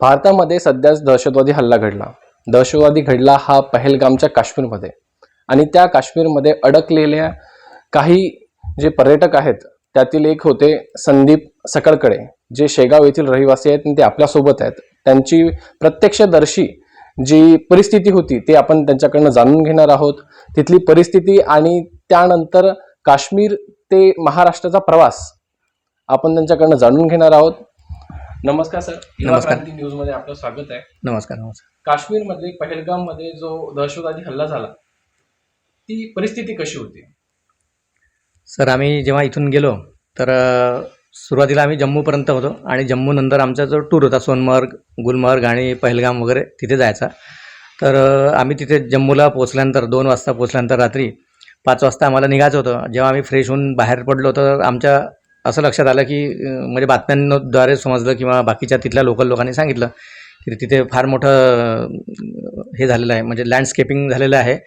भारतामध्ये सध्याच दहशतवादी हल्ला घडला. दहशतवादी घडला हा पहलगामच्या काश्मीरमध्ये. आणि त्या काश्मीरमध्ये अडकलेल्या काही जे पर्यटक आहेत त्यातील एक होते संदीप सकळकडे जे शेगाव येथील रहिवासी आहेत आणि ते आपल्यासोबत आहेत. त्यांची प्रत्यक्षदर्शी जी परिस्थिती होती ते आपण त्यांच्याकडनं जाणून घेणार आहोत. तिथली परिस्थिती आणि त्यानंतर काश्मीर ते महाराष्ट्राचा प्रवास आपण त्यांच्याकडनं जाणून घेणार आहोत. नमस्कार सर. नमस्कार. न्यूजमध्ये आपलं स्वागत आहे. नमस्कार नमस्कार. काश्मीरमध्ये पहलगाममध्ये जो दहशतवादी हल्ला झाला ती परिस्थिती कशी होती? सर आम्ही जेव्हा इथून गेलो तर सुरुवातीला आम्ही जम्मूपर्यंत होतो आणि जम्मूनंतर आमचा जो टूर होता सोनमर्ग गुलमर्ग आणि पहलगाम वगैरे तिथे जायचा. तर आम्ही तिथे जम्मूला पोचल्यानंतर दोन वाजता पोचल्यानंतर रात्री पाच वाजता आम्हाला निघायचं होतं. जेव्हा आम्ही फ्रेश होऊन बाहेर पडलो तर आमच्या असं लक्षात आलं की म्हणजे बातम्यांद्वारे समजलं किंवा बाकीच्या तिथल्या लोकल लोकांनी सांगितलं की तिथे फार मोठं हे झालेलं आहे म्हणजे लँडस्केपिंग झालेलं आहे.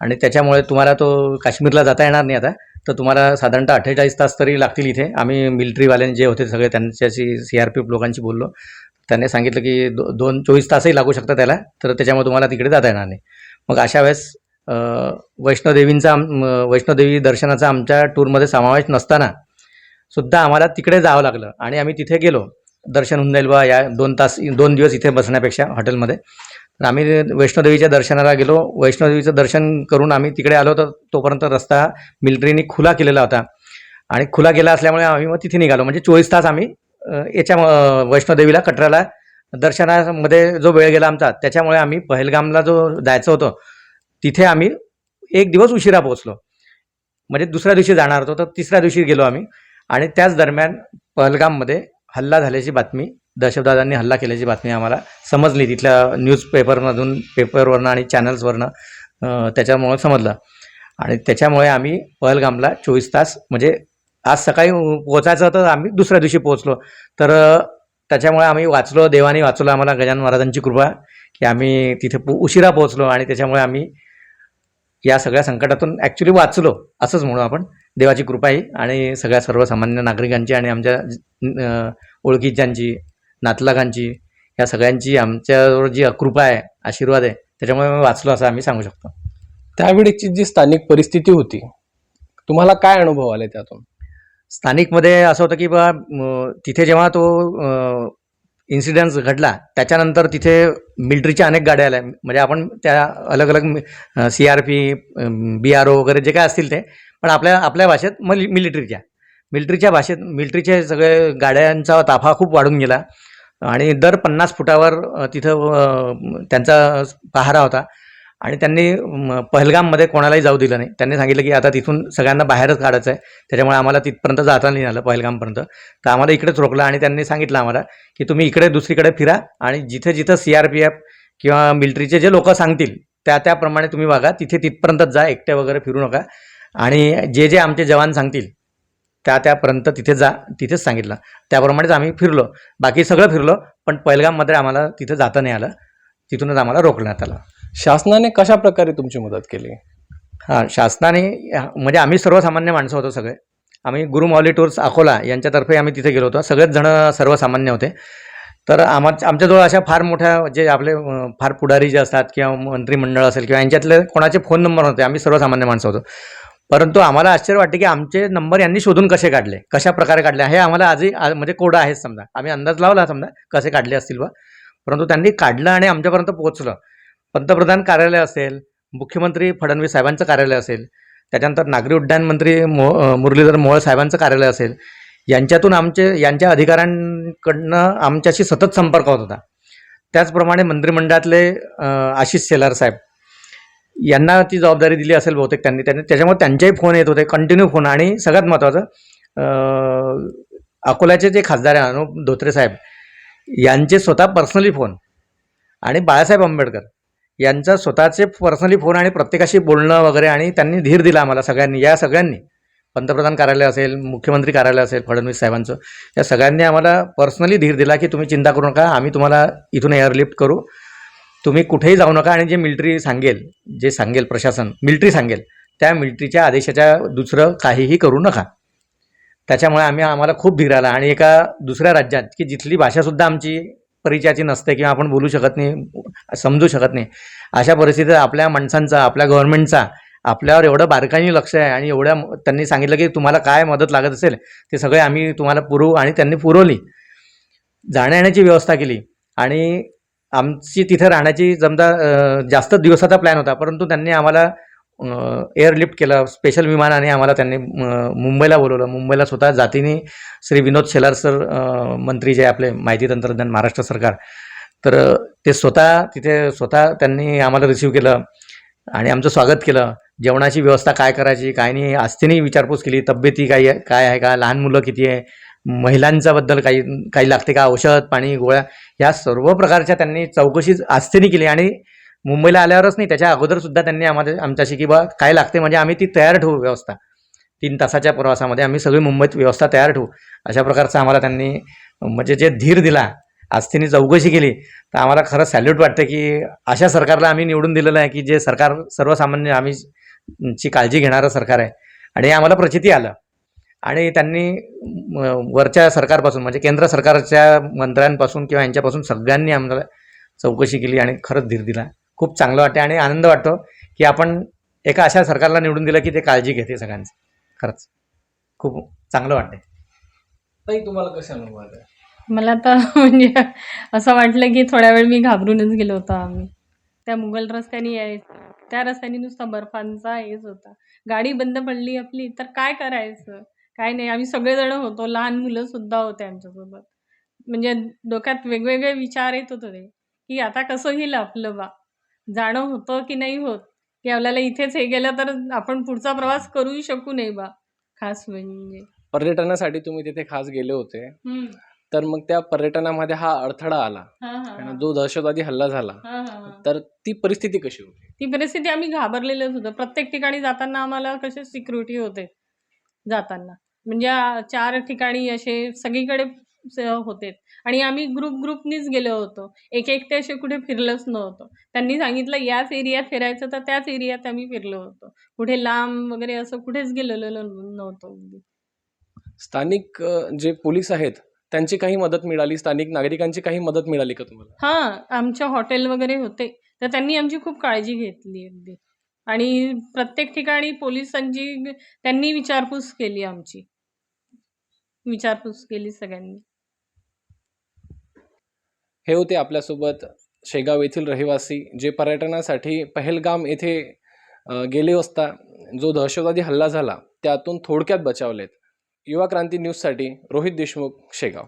आणि त्याच्यामुळे तुम्हाला तो काश्मीरला जाता येणार नाही आता. तर तुम्हाला साधारणतः अठ्ठेचाळीस तास तरी लागतील इथे. आम्ही मिलिटरीवाल्यांनी जे होते सगळे त्यांच्याशी सी आर पी एफ लोकांशी बोललो. त्यांनी सांगितलं की दो दोन चोवीस तासही लागू शकतात त्याला. तर त्याच्यामुळे तुम्हाला तिकडे जाता येणार नाही. मग अशा वेळेस वैष्णोदेवींचा आम- वैष्णोदेवी दर्शनाचा आमच्या टूरमध्ये समावेश नसताना सुद्धा आम्हाला तिकडे जावं लागलं. आणि आम्ही तिथे गेलो. दर्शन होऊन जाईल बा या दोन तास दोन दिवस इथे बसण्यापेक्षा हॉटेलमध्ये. तर आम्ही वैष्णोदेवीच्या दर्शनाला गेलो. वैष्णोदेवीचं दर्शन करून आम्ही तिकडे आलो तर तोपर्यंत रस्ता मिलिटरीने खुला केलेला होता. आणि खुला केला असल्यामुळे आम्ही मग तिथे निघालो. म्हणजे चोवीस तास आम्ही याच्या वैष्णोदेवीला कटराला दर्शनामध्ये जो वेळ गेला आमचा त्याच्यामुळे आम्ही पहलगामला जो जायचं होतं तिथे आम्ही एक दिवस उशिरा पोहोचलो. म्हणजे दुसऱ्या दिवशी जाणार होतो तर तिसऱ्या दिवशी गेलो आम्ही. आणि त्याच दरम्यान पहलगाममध्ये हल्ला झाल्याची बातमी दहशतवाद्यांनी हल्ला केल्याची बातमी आम्हाला समजली. तिथल्या न्यूजपेपरमधून पेपरवरनं आणि चॅनल्सवरनं त्याच्यामुळं त्याच्यामुळे समजलं. आणि त्याच्यामुळे आम्ही पहलगामला चोवीस तास म्हणजे आज सकाळी पोचायचं होतं आम्ही दुसऱ्या दिवशी पोहोचलो. तर त्याच्यामुळे आम्ही वाचलो देवाने वाचलो आम्हाला गजानन महाराजांची कृपा की आम्ही तिथे पो उशिरा पोहोचलो आणि त्याच्यामुळे आम्ही या सगळ्या संकटातून ॲक्च्युली वाचलो असंच म्हणू आपण. देवाची कृपा आहे आणि सगळ्या सर्वसामान्य नागरिकांची आणि आमच्या ओळखीच्यांची नातलगांची या सगळ्यांची आमच्यावर जी कृपा आहे आशीर्वाद आहे त्याच्यामुळे आम्ही वाचलो असं आम्ही सांगू शकतो. त्यावेळेची जी स्थानिक परिस्थिती होती तुम्हाला काय अनुभव आले त्यातून? स्थानिकमध्ये असं होतं की बा म, तिथे जेव्हा तो इन्सिडन्स घडला त्याच्यानंतर तिथे मिलिटरीच्या अनेक गाड्या आल्या. म्हणजे आपण त्या अलग अलग C R P B R O वगैरे जे काय असतील ते पण आपल्या आपल्या भाषेत मल मिलिटरीच्या मिलिटरीच्या भाषेत मिलिटरीचे सगळे गाड्यांचा ताफा खूप वाढून गेला. आणि दर पन्नास फुटावर तिथं त्यांचा पहारा होता. आणि त्यांनी पहलगाममध्ये कोणालाही जाऊ दिलं नाही. त्यांनी सांगितलं की आता तिथून सगळ्यांना बाहेरच काढायचं आहे त्याच्यामुळे आम्हाला तिथपर्यंत जाता नाही आलं पहलगामपर्यंत. तर आम्हाला इकडेच रोखलं आणि त्यांनी सांगितलं आम्हाला की तुम्ही इकडे दुसरीकडे फिरा आणि जिथे जिथं सी आर पी एफ किंवा मिलिटरीचे जे लोक सांगतील त्या त्याप्रमाणे तुम्ही वागा. तिथे तिथपर्यंतच जा एकटे वगैरे फिरू नका. आणि जे जे आमचे जवान सांगतील त्या त्यापर्यंत तिथे जा तिथेच सांगितलं. त्याप्रमाणेच आम्ही फिरलो. बाकी सगळं फिरलो पण पहलगाममध्ये आम्हाला तिथं जाता नाही आलं. तिथूनच आम्हाला रोखण्यात आलं. शासनाने कशा प्रकारे तुमची मदत केली? हां शासनाने म्हणजे आम्ही सर्वसामान्य माणसं होतो सगळे. आम्ही गुरु मॉली टूर्स अकोला यांच्यातर्फे आम्ही तिथे गेलो होतो. सगळेच जण सर्वसामान्य होते. तर आम्हा आमच्याजवळ अशा फार मोठ्या जे आपले फार पुढारी जे असतात किंवा मंत्रिमंडळ असेल किंवा यांच्यातले कोणाचे फोन नंबर नव्हते आम्ही सर्वसामान्य माणसं होतो. परंतु आम्हाला आश्चर्य वाटते की आमचे नंबर यांनी शोधून कसे काढले? कशा प्रकारे काढले? हे आम्हाला आजही म्हणजे कोडं आहेच समजा. आम्ही अंदाज लावला समजा कसे काढले असतील बा. परंतु त्यांनी काढलं आणि आमच्यापर्यंत पोहोचलं. पंतप्रधान कार्यालय असेल मुख्यमंत्री फडणवीस साहेबांचं कार्यालय असेल त्याच्यानंतर नागरी उड्डाण मंत्री मो मुरलीधर मोहोळ साहेबांचं कार्यालय असेल यांच्यातून आमचे यांच्या अधिकाऱ्यांकडनं आमच्याशी सतत संपर्क होत होता. त्याचप्रमाणे मंत्रिमंडळातले आशिष शेलार साहेब यांना ती जबाबदारी दिली असेल बहुतेक त्यांनी त्यांनी त्याच्यामुळे त्यांचेही फोन येत होते कंटिन्यू फोन. आणि सगळ्यात महत्त्वाचं अकोल्याचे जे खासदार आहे अनुप धोत्रे साहेब यांचे स्वतः पर्सनली फोन आणि बाळासाहेब आंबेडकर यांचा स्वतःचे पर्सनली फोन आणि प्रत्येकाशी बोलणं वगैरे आणि त्यांनी धीर दिला आम्हाला सगळ्यांनी या सगळ्यांनी. पंतप्रधान कार्यालय असेल मुख्यमंत्री कार्यालय असेल फडणवीस साहेबांचं या सगळ्यांनी आम्हाला पर्सनली धीर दिला की तुम्ही चिंता करू नका आम्ही तुम्हाला इथून एअरलिफ्ट करू. तुम्ही कुठेही जाऊ नका आणि जे मिलिटरी सांगेल जे सांगेल प्रशासन मिलिटरी सांगेल त्या मिलिटरीच्या आदेशाच्या दुसरं काहीही करू नका. त्याच्यामुळे आम्ही आम्हाला खूप धीर आला. आणि एका दुसऱ्या राज्यात की जिथली भाषासुद्धा आमची परिचयाची नसते किंवा आपण बोलू शकत नाही समजू शकत नाही. अशा परिस्थितीत आपल्या माणसांचा आपल्या गव्हर्नमेंटचा आपल्यावर एवढं बारकाईने लक्ष आहे आणि एवढ्या त्यांनी सांगितलं की तुम्हाला काय मदत लागत असेल ते सगळे आम्ही तुम्हाला पुरवू आणि त्यांनी पुरवली. जाण्यायेण्याची व्यवस्था केली आणि आमची तिथे राहण्याची समजा जास्त दिवसाचा प्लॅन होता परंतु त्यांनी आम्हाला एअरलिफ्ट केलं स्पेशल विमानाने आम्हाला त्यांनी मुंबईला बोलवलं. मुंबईला स्वतः जातीने श्री विनोद शेलार सर मंत्री जे आपले माहिती तंत्रज्ञान महाराष्ट्र सरकार तर ते स्वतः तिथे स्वतः त्यांनी आम्हाला रिसीव केलं आणि आमचं स्वागत केलं. जेवणाची व्यवस्था काय करायची काय नाही आस्तीने विचारपूस केली तब्येती काय आहे काय आहे का लहान मुलं किती आहे महिलांच्याबद्दल काही काही लागते का औषध पाणी गोळ्या या सर्व प्रकारच्या त्यांनी चौकशी आस्थेने केली आणि मुंबईला आल्यावरच नाही त्याच्या अगोदर सुद्धा त्यांनी आम्हाला आमच्याशी की बा काय लागते म्हणजे आम्ही ती तयार ठेवू व्यवस्था. तीन तासाच्या प्रवासामध्ये आम्ही सगळी मुंबईत व्यवस्था तयार ठेवू. अशा प्रकारचं आम्हाला त्यांनी म्हणजे जे धीर दिला आस्थेने चौकशी केली तर आम्हाला खरं सॅल्यूट वाटतं की अशा सरकारला आम्ही निवडून दिलेलं आहे की जे सरकार सर्वसामान्य आम्ही ची काळजी घेणारं सरकार आहे. आणि आम्हाला प्रचिती आलं. आणि त्यांनी वरच्या सरकारपासून म्हणजे केंद्र सरकारच्या मंत्र्यांपासून किंवा यांच्यापासून सगळ्यांनी आम्हाला चौकशी केली आणि खरंच धीर दिला. खूप चांगलं वाटते आणि आनंद वाटतो की आपण एका अशा सरकारला निवडून दिलं की ते काळजी घेते सगळ्यांचं. खरंच. खूप चांगलं वाटते ताई तुम्हाला कसे अनुभव आले? मला तर म्हणजे असं वाटलं की थोड्या वेळ मी घाबरूनच गेलो होतो आम्ही. त्या मुघल रस्त्याने यायचं त्या रस्त्याने नुसता बर्फांचा हेच होता. गाडी बंद पडली आपली तर काय करायचं? काय नाही आम्ही सगळेजण होतो. लहान मुलं सुद्धा होते आमच्यासोबत. म्हणजे डोक्यात वेगवेगळे विचार येत होते. की आता कसं होईल आपलं बा? जाणं होतं की नाही होत? की आपल्याला इथेच हे गेलं तर आपण पुढचा प्रवास करूही शकू नये बा. खास म्हणजे. पर्यटनासाठी तुम्ही तिथे खास गेले होते. हम्म. तर मग त्या पर्यटनामध्ये हा अडथळा आला. हा, हा, आणि हा. जो दहशतवादी हल्ला झाला हा, हा, हा. तर ती परिस्थिती कशी होती? ती परिस्थिती आम्ही घाबरलेलोच होतो. प्रत्येक ठिकाणी जाताना आम्हाला कसे सिक्युरिटी होते जाताना. म्हणजे आ, चार ठिकाणी असे सगळीकडे होते. आणि आम्ही ग्रुप ग्रुपनीच गेलो होतो. एक एकटे असे कुठे फिरलोच नव्हतो. त्यांनी सांगितलं याच एरियात फिरायचं तर त्याच एरियात आम्ही फिरलो होतो. कुठे लांब वगैरे असं कुठेच गेलेलो नव्हतो स्थानिक जे पोलीस आहेत त्यांची काही मदत मिळाली? स्थानिक नागरिकांची काही मदत मिळाली का तुम्हाला? हां आमच्या हॉटेल वगैरे होते. तर त्यांनी आमची खूप काळजी घेतली अगदी. आणि प्रत्येक ठिकाणी पोलिसांची त्यांनी विचारपूस केली आमची. विचारपूस केली सगळ्यांनी. हे होते आपल्यासोबत शेगाव येथील रहिवासी जे पर्यटनासाठी पहलगाम येथे गेले असता जो दहशतवादी हल्ला झाला त्यातून थोडक्यात बचावलेत. युवा क्रांती न्यूजसाठी रोहित देशमुख शेगाव.